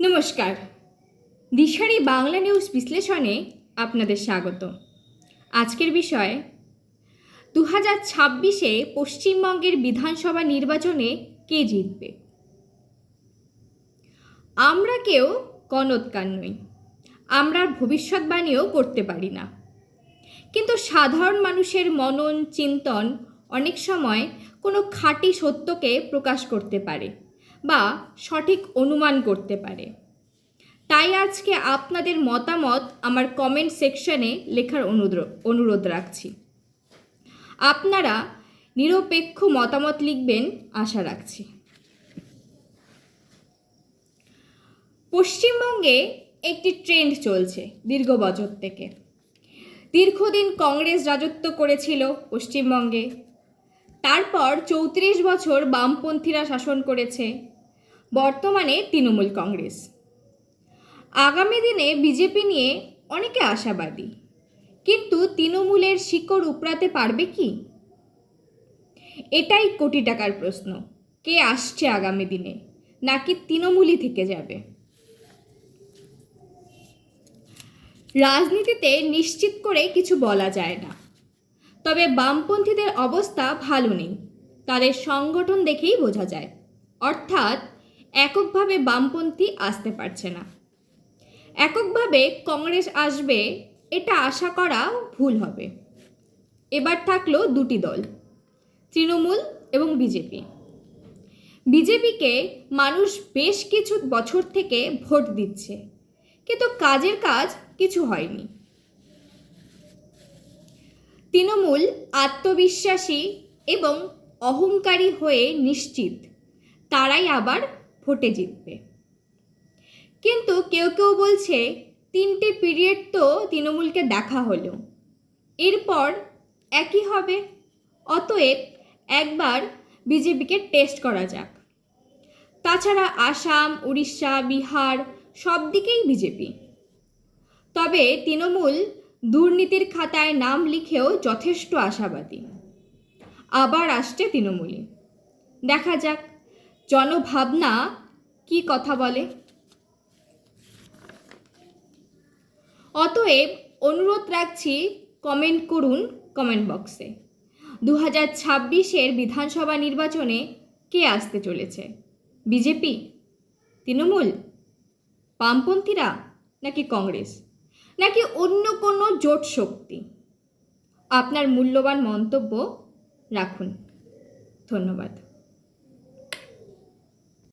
নমস্কার। দিশারি বাংলা নিউজ বিশ্লেষণে আপনাদের স্বাগত। আজকের বিষয় দু হাজার ছাব্বিশে পশ্চিমবঙ্গের বিধানসভা নির্বাচনে কে জিতবে? আমরা কেউ গণৎকার নই। আমরা ভবিষ্যৎবাণীও করতে পারি না। কিন্তু সাধারণ মানুষের মনন, চিন্তন অনেক সময় কোনো খাঁটি সত্যকে প্রকাশ করতে পারে। বা সঠিক অনুমান করতে পারে। তাই আজকে আপনাদের মতামত আমার কমেন্ট সেকশনে লেখার অনুরোধ অনুরোধ রাখছি। আপনারা নিরপেক্ষ মতামত লিখবেন আশা রাখছি। পশ্চিমবঙ্গে একটি ট্রেন্ড চলছে দীর্ঘ বছর থেকে। দীর্ঘদিন কংগ্রেস রাজত্ব করেছিল পশ্চিমবঙ্গে। তারপর চৌত্রিশ বছর বামপন্থীরা শাসন করেছে। বর্তমানে তৃণমূল কংগ্রেস। আগামী দিনে বিজেপি নিয়ে অনেকে আশাবাদী। কিন্তু তৃণমূলের শিকড় উপড়াতে পারবে কি? এটাই কোটি টাকার প্রশ্ন। কে আসছে আগামী দিনে? নাকি তৃণমূলই থেকে যাবে? রাজনীতিতে নিশ্চিত করে কিছু বলা যায় না। তবে বামপন্থীদের অবস্থা ভালো নেই। তাদের সংগঠন দেখেই বোঝা যায়। অর্থাৎ, এককভাবে বামপন্থী আসতে পারছে না। এককভাবে কংগ্রেস আসবে, এটা আশা করা ভুল হবে। এবার থাকল দুটি দল, তৃণমূল এবং বিজেপি। বিজেপিকে মানুষ বেশ কিছু বছর থেকে ভোট দিচ্ছে, কিন্তু কাজের কাজ কিছু হয়নি। তৃণমূল আত্মবিশ্বাসী এবং অহংকারী হয়ে নিশ্চিত। তারাই আবার ভোটে জিতবে। কিন্তু কেউ কেউ বলছে, তিনটে পিরিয়ড তো তৃণমূলকে দেখা হলো। এরপর একই হবে। অতএব একবার বিজেপিকে টেস্ট করা যাক। তাছাড়া আসাম, উড়িষ্যা, বিহার সব দিকেই বিজেপি। তবে তৃণমূল দুর্নীতির খাতায় নাম লিখেও যথেষ্ট আশাবাদী। আবার আসছে তৃণমূলে। দেখা যাক, জনভাবনা কি কথা বলে। অতএব অনুরোধ রাখছি কমেন্ট করুন কমেন্ট বক্সে দু হাজার ছাব্বিশের বিধানসভা নির্বাচনে কে আসতে চলেছে? বিজেপি, তৃণমূল, বামপন্থীরা নাকি কংগ্রেস? নাকি অন্য কোনো জোট শক্তি? আপনার মূল্যবান মন্তব্য রাখুন। ধন্যবাদ।